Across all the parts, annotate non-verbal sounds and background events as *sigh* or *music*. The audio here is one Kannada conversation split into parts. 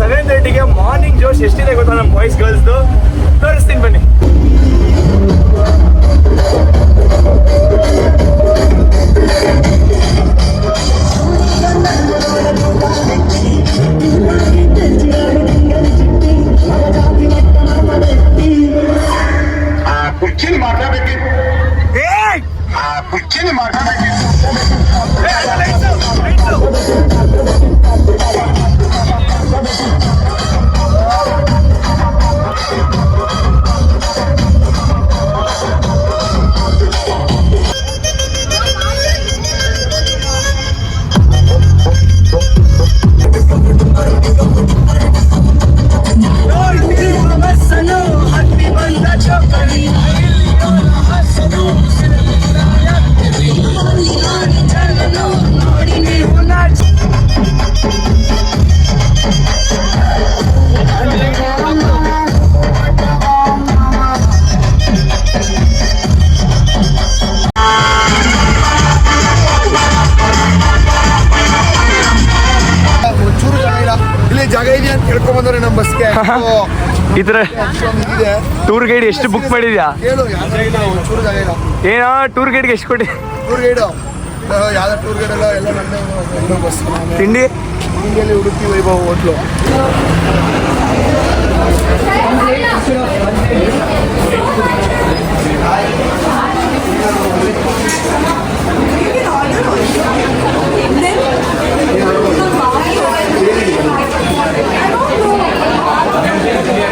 ಸೆವೆನ್ ತರ್ಟಿಗೆ ಮಾರ್ನಿಂಗ್ ಜೋಶ್ ಎಷ್ಟಿದೆ ಗೊತ್ತಾ ನಮ್ಮ ಬಾಯ್ಸ್ ಗರ್ಲ್ಸ್ದು ತೋರಿಸ್ತೀನಿ ಬನ್ನಿ. ಈ ತರ ಟೂರ್ ಗೈಡ್ ಎಷ್ಟು ಬುಕ್ ಮಾಡಿದ್ಯಾ? ಏನ ಟೂರ್ ಗೈಡ್ಗೆ ಎಷ್ಟು ಕೊಡಿ ಟೂರ್ ಗೈಡು. ಯಾವ್ದು ಟೂರ್ ಗೈಡ್ ಎಲ್ಲ ಎಲ್ಲ ಬಸ್ ತಿಂಡಿ? ಹಿಂದಿಯಲ್ಲಿ ಉಡುಪಿ ವೈಭವ ಹೋಟ್ಲು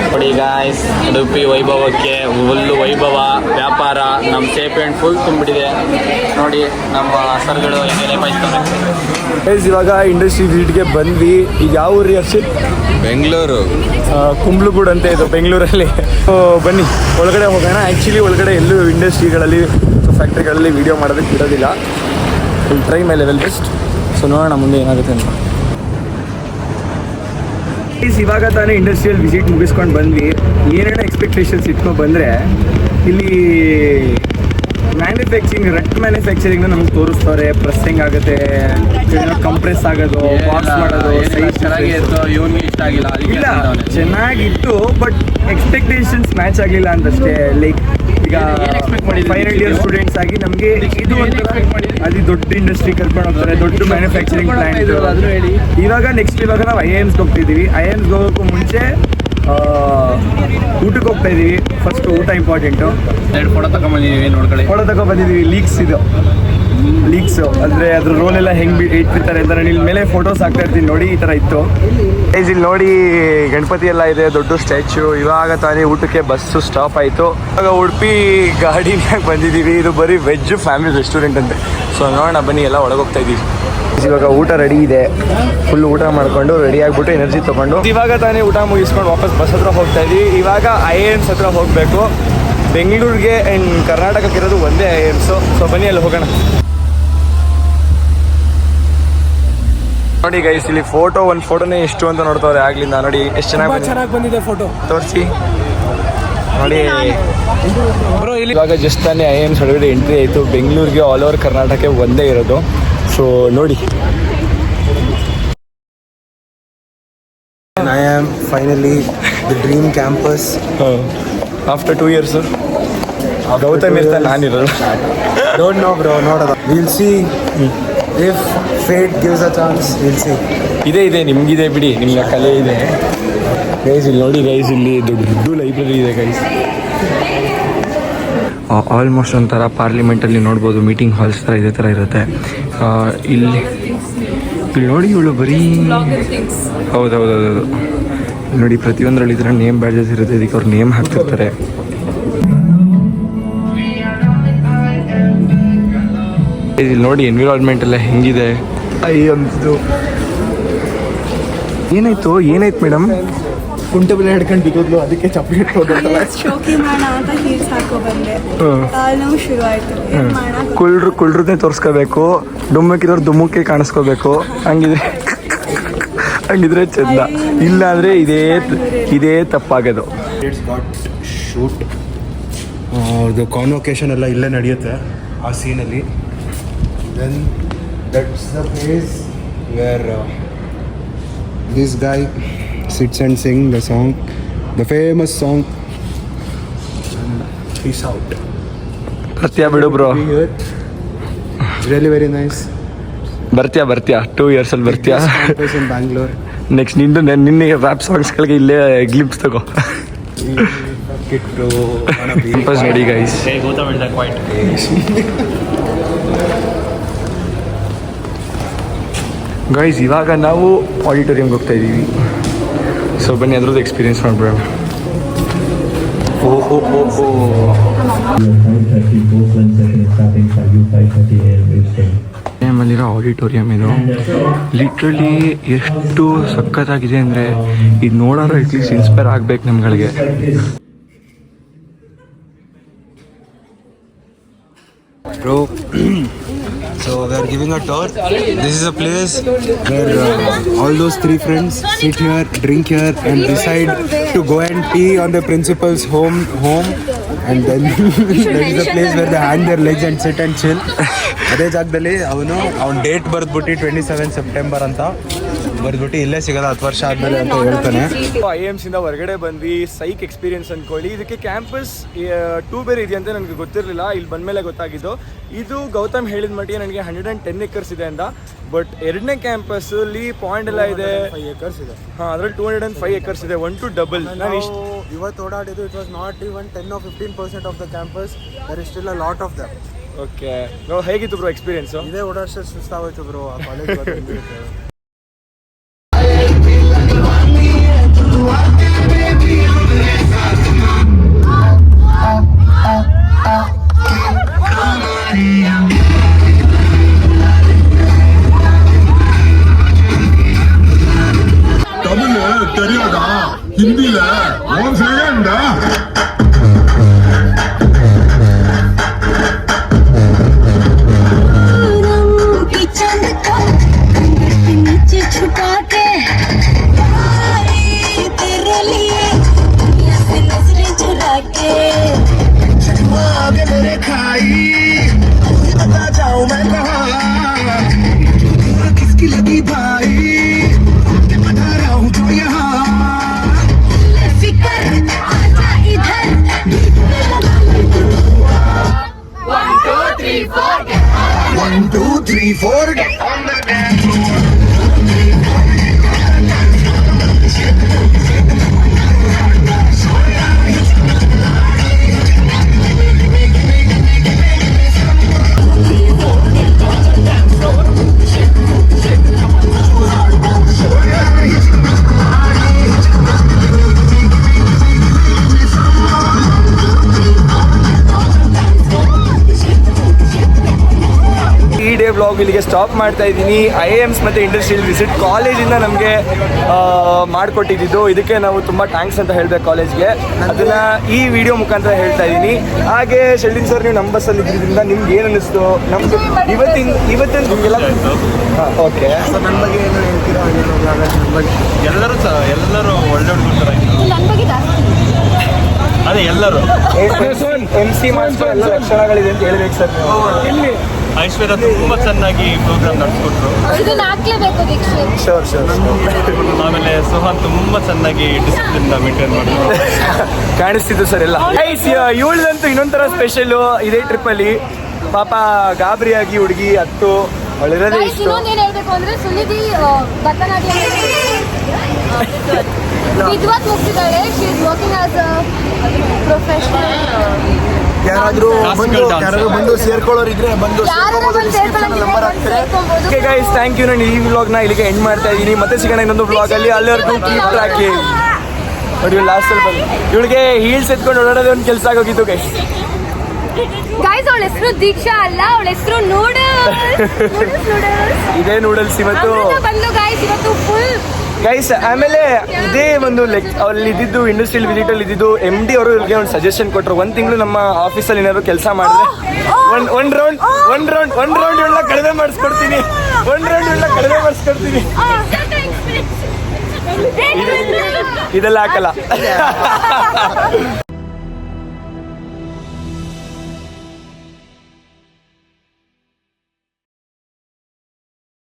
ನೋಡಿ ಗಾಯ್ಸ್ ಉಡುಪಿ ವೈಭವಕ್ಕೆ ಫುಲ್ಲು ವೈಭವ ವ್ಯಾಪಾರ ನಮ್ಮ ಸೇಫ್ ಆ್ಯಂಡ್ ಫುಲ್ ತುಂಬಿಟ್ಟಿದೆ. ನೋಡಿ ನಮ್ಮ ಸರ್ಗಳು ಹೆಂಗೆ ಬಯಸ್ತಾರೆ ಗೈಸ್ ಇವಾಗ ಇಂಡಸ್ಟ್ರಿ ವಿಸಿಟ್ಗೆ ಬಂದ್ವಿ. ಈಗ ಯಾವ ಊರಿ ಹರ್ಷಿತ್ ಬೆಂಗಳೂರು. ಕುಂಬ್ಳುಗೂಡ್ ಅಂತ ಇದು ಬೆಂಗಳೂರಲ್ಲಿ. ಬನ್ನಿ ಒಳಗಡೆ ಹೋಗೋಣ. ಆ್ಯಕ್ಚುಲಿ ಒಳಗಡೆ ಎಲ್ಲೂ ಇಂಡಸ್ಟ್ರಿಗಳಲ್ಲಿ ಫ್ಯಾಕ್ಟ್ರಿಗಳಲ್ಲಿ ವಿಡಿಯೋ ಮಾಡೋದಕ್ಕೆ ಇರೋದಿಲ್ಲ. ಟ್ರೈ ಮೇಲೆ ಲೆವೆಲ್ ಬೆಸ್ಟ್ ಸೊ ನೋಡೋಣ ಮುಂದೆ ಏನಾಗುತ್ತೆ ಅಂತ. ಇವಾಗ ತಾನೇ ಇಂಡಸ್ಟ್ರಿಯಲ್ ವಿಸಿಟ್ ಮುಗಿಸ್ಕೊಂಡು ಬಂದ್ವಿ. ಏನೇನೋ ಎಕ್ಸ್ಪೆಕ್ಟೇಷನ್ಸ್ ಇಟ್ಕೊಂಡು ಬಂದರೆ ಇಲ್ಲಿ ಮ್ಯಾನುಫ್ಯಾಕ್ಚರಿಂಗ್ ರಟ್ ಮ್ಯಾನುಫ್ಯಾಕ್ಚರಿಂಗ್ನ ನಮ್ಗೆ ತೋರಿಸ್ತಾರೆ. ಪ್ರೆಸ್ಸಿಂಗ್ ಆಗುತ್ತೆ ಕಂಪ್ರೆಸ್ ಆಗೋದು ವಾಶ್ ಮಾಡೋದು size ಚೆನ್ನಾಗಿತ್ತು ಇವನ್ಗೆ ಇಷ್ಟ ಆಗಿಲ್ಲ ಇಲ್ಲ ಚೆನ್ನಾಗಿತ್ತು ಬಟ್ ಎಕ್ಸ್ಪೆಕ್ಟೇಷನ್ಸ್ ಮ್ಯಾಚ್ ಆಗಲಿಲ್ಲ ಅಂತಷ್ಟೇ ಲೈಕ್ ಈಗ ಫೈನಲ್ ಇಯರ್ ಸ್ಟೂಡೆಂಟ್ಸ್ ಆಗಿ ನಮಗೆ ಇದು ಅಲ್ಲಿ ದೊಡ್ಡ ಇಂಡಸ್ಟ್ರಿ ಕರ್ಕೊಂಡು ಹೋಗ್ತಾರೆ ದೊಡ್ಡ ಮ್ಯಾನುಫ್ಯಾಕ್ಚರಿಂಗ್ ಪ್ಲಾಂಟ್ ಇವಾಗ ನೆಕ್ಸ್ಟ್ ಇವಾಗ ನಾವು ಐ ಎಮ್ಸ್ಗೆ ಹೋಗ್ತಿದ್ದೀವಿ. ಐ ಎಮ್ಸ್ಗೆ ಹೋಗೋಕ್ಕೂ ಮುಂಚೆ ಊಟಕ್ಕೆ ಹೋಗ್ತಾ ಇದ್ದೀವಿ ಫಸ್ಟ್ ಊಟ ಇಂಪಾರ್ಟೆಂಟು ಫೋಟೋ ತಗೊಂಡ್ಬಂದಿದ್ದೀವಿ ನೋಡ್ಕೊಳ್ಳಿ. ಫೋಟೋ ತಗೊಂಡ್ಬಂದಿದ್ದೀವಿ ಬಂದಿದ್ದೀವಿ ಲೀಕ್ಸ್ ಇದು. ಲೀಕ್ಸ್ ಅಂದ್ರೆ ಅದ್ರ ರೋಲ್ ಎಲ್ಲ ಹೆಂಗ್ ಇಟ್ಬಿಡ್ತಾರೆ ಅಂತ ಇಲ್ಲಿ ಮೇಲೆ ಫೋಟೋಸ್ ಹಾಕ್ತಾ ಇರ್ತೀನಿ ನೋಡಿ, ಈ ತರ ಇತ್ತು. ಇಲ್ಲಿ ನೋಡಿ ಗಣಪತಿ ಎಲ್ಲ ಇದೆ, ದೊಡ್ಡ ಸ್ಟ್ಯಾಚು ಇವಾಗ ತಾನೇ ಊಟಕ್ಕೆ ಬಸ್ಸು ಸ್ಟಾಪ್ ಆಯಿತು. ಇವಾಗ ಉಡುಪಿ ಗಾಡಿನಾಗ ಬಂದಿದ್ದೀವಿ ಇದು ಬರೀ ವೆಜ್ ಫ್ಯಾಮಿಲಿ ರೆಸ್ಟೋರೆಂಟ್ ಅಂತೆ. ಸೊ ನೋಡೋಣ, ಬನ್ನಿ, ಎಲ್ಲ ಒಳಗೋಗ್ತಾ ಇದ್ದೀವಿ ಇವಾಗ ಊಟ ರೆಡಿ ಇದೆ. ಫುಲ್ ಊಟ ಮಾಡ್ಕೊಂಡು ರೆಡಿ ಆಗ್ಬಿಟ್ಟು ಎನರ್ಜಿ ತಗೊಂಡು. ಇವಾಗ ತಾನೇ ಊಟ ಮುಗಿಸ್ಕೊಂಡು ವಾಪಸ್ ಬಸ್ ಹತ್ರ ಹೋಗ್ತಾ ಇದೀವಿ. ಇವಾಗ ಐ ಎಮ್ಸ್ ಹತ್ರ ಹೋಗಬೇಕು. ಬೆಂಗಳೂರಿಗೆ ಆ್ಯಂಡ್ ಕರ್ನಾಟಕಕ್ಕೆ ಇರೋದು ಒಂದೇ ಐ ಎಮ್ಸು ಸೊ ಬನ್ನಿ, ಅಲ್ಲಿ ಹೋಗೋಣ. ನೋಡಿ ಗೈಸ್ ಇಲ್ಲಿ ಫೋಟೋ ಒಂದು ಫೋಟೋನೇ ಎಷ್ಟು ಅಂತ ನೋಡ್ತಾವ್ರೆ ಆಗ್ಲಿಂದ ನೋಡಿ ಎಷ್ಟು ಚೆನ್ನಾಗಿ ಚೆನ್ನಾಗಿ ಬಂದಿದೆ ಫೋಟೋ ತೋರಿಸಿ. ನೋಡಿ. ಇವಾಗ ಜಸ್ಟ್ ತಾನೇ ಐ ಎಮ್ಸ್ ಒಳಗಡೆ ಎಂಟ್ರಿ ಆಯಿತು. ಬೆಂಗಳೂರಿಗೆ ಆಲ್ ಓವರ್ ಕರ್ನಾಟಕ ಒಂದೇ ಇರೋದು. ಸೊ ನೋಡಿ. I am finally the dream campus after two years Gautam ಇರ್ತಾನೆ ನಾನಿರೋದು. ಡೋಂಟ್ ನೋ ಬ್ರೋ ನೋಡೋದ. Will see We'll see gives a chance will see. ಇದೆ ಇದೆ. ನಿಮ್ಗಿದೆ ಬಿಡಿ. ನಿಮ್ಮ ಕಲೆ ಇದೆ. ಗೈಸ್ ಇಲ್ಲಿ ನೋಡಿ ಗೈಸ್ ಇಲ್ಲಿ ದೊಡ್ಡ ಲೈಬ್ರರಿ ಇದೆ ಗೈಸ್ ಆಲ್ಮೋಸ್ಟ್ ಒಂಥರ ಪಾರ್ಲಿಮೆಂಟಲ್ಲಿ ನೋಡ್ಬೋದು. ಮೀಟಿಂಗ್ ಹಾಲ್ಸ್ ಥರ ಇದೇ, ಥರ ಇರುತ್ತೆ. ಇಲ್ಲಿ ಇಲ್ಲಿ ನೋಡಿ ಇವಳು ಬರೀ ಹೌದು ಹೌದು ಹೌದು. ನೋಡಿ, ಪ್ರತಿಯೊಂದರಲ್ಲಿ ಇದರ ನೇಮ್ ಬ್ಯಾಡ್ಜಸ್ ಇರುತ್ತೆ. ಇದಕ್ಕೆ ಅವ್ರು ನೇಮ್ ಹಾಕ್ತಿರ್ತಾರೆ. ಇಲ್ಲಿ ನೋಡಿ ಎನ್ವಿರಾನ್ಮೆಂಟ್ ಎಲ್ಲ ಹೆಂಗಿದೆ. ಅಯ್ಯಂತು ಏನಾಯ್ತು? ಏನಾಯ್ತು ಮೇಡಮ್? ಕುಂಟೆ ಬೆಲೆ ಹಿಡ್ಕೊಂಡು ಬಿದ್ದೋದ್ಲು ಅದಕ್ಕೆ ಚಪ್ಪಲಿ ಇಟ್ಕೊಂಡು ಶೋಕಿ ಮಾಡೋಣ ಅಂತ ಹೀಲ್ಸ್ ಹಾಕೋ ಬಂದೆ. ಕಾಲ್ ನೋವು ಶುರು ಆಯ್ತು ಏನ್ ಮಾಡೋಣ? ಕುಳ್ರು ಕುಳ್ರದ್ದೇ ತೋರಿಸ್ಕೋಬೇಕು. ಡುಮ್ಮಕ್ಕಿರೋರು ದುಮ್ಮಕ್ಕೆ ಕಾಣಿಸ್ಕೋಬೇಕು. ಹಂಗಿದ್ರೆ ಹಂಗಿದ್ರೆ ಚೆಂದ. ಇಲ್ಲ ಅಂದ್ರೆ ಇದೇ ಇದೇ ತಪ್ಪಾಗೋದು. ಶೂಟ್ ಅವ್ರದ್ದು ಕಾನ್ವೊಕೇಶನ್ ಎಲ್ಲ ಇಲ್ಲೇ ನಡೆಯುತ್ತೆ ಆ ಸೀನಲ್ಲಿ then that's the place where this guy sits and sing the song, the famous song. Peace out. ಬರ್ತೀಯಾ ಬಿಡು bro Be here. Really very nice. ಬರ್ತೀಯಾ ಬರ್ತೀಯಾ ಟೂ ಇಯರ್ಸಲ್ಲಿ ಬರ್ತೀಯಾ Campus in Bangalore. ನೆಕ್ಸ್ಟ್ ನಿಂದು ನೆನ್- ನಿನ್ನೆ ರ್ಯಾಪ್ ಸಾಂಗ್ಸ್ಗಳಿಗೆ ಇಲ್ಲೇ ಗ್ಲಿಪ್ಸ್ ತಗೋ Get to wanna be. Campus ನೋಡಿ guys Hey, Gautam is quiet. Guys ಇವಾಗ ನಾವು ಆಡಿಟೋರಿಯಂಗೆ ಹೋಗ್ತಾ ಇದ್ದೀವಿ ಸೊ ಬನ್ನಿ, ಅದ್ರದ್ದು ಎಕ್ಸ್ಪೀರಿಯನ್ಸ್ ಮಾಡ್ಬಿಡೋಣ ಓ ಓ ಓ ಓ 530 both one second is starting for you 530 AM is saying. ಟೈಮಲ್ಲಿರೋ ಆಡಿಟೋರಿಯಂ ಇದು ಲಿಟ್ರಲಿ ಎಷ್ಟು ಸಖತ್ತಾಗಿದೆ ಅಂದರೆ ಇದು ನೋಡೋರು ಅಟ್ಲೀಸ್ಟ್ ಇನ್ಸ್ಪೈರ್ ಆಗ್ಬೇಕು ನಮ್ಗಳಿಗೆ. So we are giving a tour. This is a place where uh, all those three friends sit here, drink here, and decide to go and pee on the principal's home. Home, and then there is a place where they hang their legs and sit and chill. ಅದೇ ಜಾಗದಲ್ಲಿ ಅವನು ಅವ್ನ ಡೇಟ್ ಬರ್ದ್ಬಿಟ್ಟು ಟ್ವೆಂಟಿ ಸೆವೆನ್ ಸೆಪ್ಟೆಂಬರ್ ಅಂತ ಬರ್ದ್ಬಿಟ್ಟು ಇಲ್ಲೇ ಸಿಗಲ್ಲ ಹತ್ತು ವರ್ಷ ಆದ್ಮೇಲೆ ಅಂತ ಹೇಳ್ತಾನೆ. ಐ ಎಮ್ಸ್ ಇಂದ ಹೊರಗಡೆ ಬಂದ್ವಿ ಸೈಕ್ ಎಕ್ಸ್ಪೀರಿಯನ್ಸ್ ಅನ್ಕೊಳ್ಳಿ. ಇದಕ್ಕೆ ಕ್ಯಾಂಪಸ್ ಟೂ ಬೇರೆ ಇದೆಯಂತ ನನಗೆ ಗೊತ್ತಿರಲಿಲ್ಲ. ಇಲ್ಲಿ ಬಂದ್ಮೇಲೆ ಗೊತ್ತಾಗಿದ್ದು. ಇದು ಗೌತಮ್ ಹೇಳಿದ ಮಟ್ಟಿಗೆ ನನಗೆ ಹಂಡ್ರೆಡ್ ಆ್ಯಂಡ್ ಟೆನ್ ಏಕರ್ಸ್ ಇದೆ ಅಂತ ಬಟ್ ಎರಡನೇ ಕ್ಯಾಂಪಸ್ ಅಲ್ಲಿ ಪಾಯಿಂಟ್ ಎಲ್ಲ ಇದೆ. ಏಕರ್ಸ್ ಇದೆ. ಹಾಂ ಅದ್ರಲ್ಲಿ two hundred and five acres ಇದೆ. ಒನ್ ಟು ಡಬಲ್ ನಾನು ಇಷ್ಟು ಇವತ್ತು ಓಡಾಡಿದ್ದು it was not even ten of fifteen percent of the campus there is still a lot of them okay ಹೇಗಿತ್ತು ಬ್ರೋ ಎಕ್ಸ್ಪೀರಿಯನ್ಸ್ ಇದೇ ಓಡಾಡ್ಸೋ ಸುಸ್ತಾಗೋಯ್ತು ಬ್ರೋ ಆ ಕಾಲೇಜ್ ಇಲ್ಲಿಗೆ ಸ್ಟಾಪ್ ಮಾಡ್ತಾ ಇದ್ದೀನಿ. ಐ ಎಮ್ಸ್ ಮತ್ತು ಇಂಡಸ್ಟ್ರಿಯಲ್ ವಿಸಿಟ್ ಕಾಲೇಜಿಂದ ನಮಗೆ ಮಾಡಿಕೊಟ್ಟಿದ್ದು. ಇದಕ್ಕೆ ನಾವು ತುಂಬ ಥ್ಯಾಂಕ್ಸ್ ಅಂತ ಹೇಳಬೇಕು ಕಾಲೇಜ್ಗೆ ಅದನ್ನ ಈ ವಿಡಿಯೋ ಮುಖಾಂತರ ಹೇಳ್ತಾ ಇದ್ದೀನಿ. ಹಾಗೆ ಶೆಲ್ಡಿನ್ ಸರ್ ನೀವು ನಮ್ಮ ಬಸ್ಸಲ್ಲಿ ಇದ್ರಿಂದ ನಿಮ್ಗೆ ಏನು ಅನ್ನಿಸ್ತು? ನಮ್ಗೆ ಇವತ್ತಿನ ಇವತ್ತಿನ ನಿಮಗೆಲ್ಲ ಹಾಂ ಓಕೆ ನನ್ನ ಬಗ್ಗೆ ಏನು ಹೇಳ್ತೀರಾ? ಎಲ್ಲರೂ ಸಹ ಎಲ್ಲರೂ ಒಳ್ಳೆ ಹುಡುಗರ ಅದೇ ಎಲ್ಲರೂ. ಎಂ ಸಿ ಮಾಡಿಸ್ಕೊ ಎಲ್ಲ ಲಕ್ಷಣಗಳಿದೆ ಅಂತ ಹೇಳ್ಬೇಕು ಸರ್ ಇಲ್ಲಿ ಐಶ್ವರ್ಯ ತುಂಬಾ ಚೆನ್ನಾಗಿ ಪ್ರೋಗ್ರಾಮ್ ನಡೆಸ್ಕೊಟ್ರು. ಶೋರ್ ಶೋರ್ ಆಮೇಲೆ ಸುಹಾನ್ ತುಂಬಾ ಚೆನ್ನಾಗಿ ಡಿಸಿಪ್ಲಿನ್ ಮೇಂಟೈನ್ ಮಾಡಿದ್ರು. ಕಾಣಿಸ್ತಿದ್ದು ಸರ್ ಎಲ್ಲ. ಇವಳದಂತೂ ಇನ್ನೊಂಥರ ಸ್ಪೆಷಲ್ ಇದೇ ಟ್ರಿಪ್ಪಲ್ಲಿ ಪಾಪ ಗಾಬರಿಯಾಗಿ ಹುಡುಗಿ ಹತ್ತು ಅವಳಿರೋದೇ Guys, ಇಷ್ಟು. ಇನ್ನೊಂದು ಏನ್ ಹೇಳ್ಬೇಕು ಅಂದ್ರೆ ಸುನಿಧಿ ಭರತನಾಟ್ಯ *laughs* ವಿದ್ವತ್ ಮುಗಿಸಿದ್ದಾಳೆ she is working as professional ಯಾರಾದ್ರೂ ಬಂದು. ಯಾರಾದ್ರೂ ಬಂದು ಸೇರ್ಕೊಳ್ಳೋರಿದ್ರೆ ಬಂದು ನಂಬರ್ ಹಾಕ್ತಾರೆ ಓಕೆ ಗೈಸ್ ಥ್ಯಾಂಕ್ ಯು ನಾನು ಈ ವ್ಲಾಗ್ನ ಇಲ್ಲಿಗೆ ಎಂಡ್ ಮಾಡ್ತಾ ಇದ್ದೀನಿ. ಮತ್ತೆ ಸಿಗೋಣ ಇನ್ನೊಂದು ವ್ಲಾಗಲ್ಲಿ ಅಲ್ಲಿವರೆಗೂ ಕೀಪ್ ಟ್ರ್ಯಾಕಿ ನೋಡಿ ಲಾಸ್ಟಲ್ಲಿ ಬಂದು ಇವಳಿಗೆ ಹೀಲ್ಸ್ ಎತ್ಕೊಂಡು ಓಡಾಡೋದು ಒಂದು ಕೆಲಸ ಆಗೋಗಿತ್ತು ಗೈಸ್ ಗೈಸ್ ಅವಳ ಹೆಸರು ದೀಕ್ಷಾ ಅಲ್ಲ. ಅವಳ ಹೆಸರು ನೂಡಲ್ಸ್ ಇದೇ ನೂಡಲ್ಸ್ ಇವತ್ತು. ಬಂದು ಗೈಸ್ ಇವತ್ತು ಫುಲ್ ಗೈಸ್ ಆಮೇಲೆ ಇದೇ ಒಂದು ಲೆಕ್ ಅಲ್ಲಿ ಇದ್ದಿದ್ದು ಇಂಡಸ್ಟ್ರಿಯಲ್ ವಿಸಿಟ್ ಅಲ್ಲಿ ಇದ್ದಿದ್ದು ಎಂ ಡಿ ಅವರು ಇವ್ರಿಗೆ ಒಂದು ಸಜೆಷನ್ ಕೊಟ್ಟರು ಒಂದು ತಿಂಗಳು ನಮ್ಮ ಆಫೀಸಲ್ಲಿ ಏನಾದ್ರು ಕೆಲಸ ಮಾಡಿದ್ರೆ ಒಂದ್ ಒಂದ್ ರೌಂಡ್ ಒಂದ್ ರೌಂಡ್ ಒಂದ್ ರೌಂಡ್ ಎಲ್ಲ ಕಡಿಮೆ ಮಾಡಿಸ್ಕೊಡ್ತೀನಿ. ಒಂದ್ ರೌಂಡ್ ಎಲ್ಲ ಕಡಿಮೆ ಮಾಡಿಸ್ಕೊಡ್ತೀನಿ. *laughs* ಇದೆಲ್ಲ ಹಾಕಲ್ಲ. *laughs* *laughs*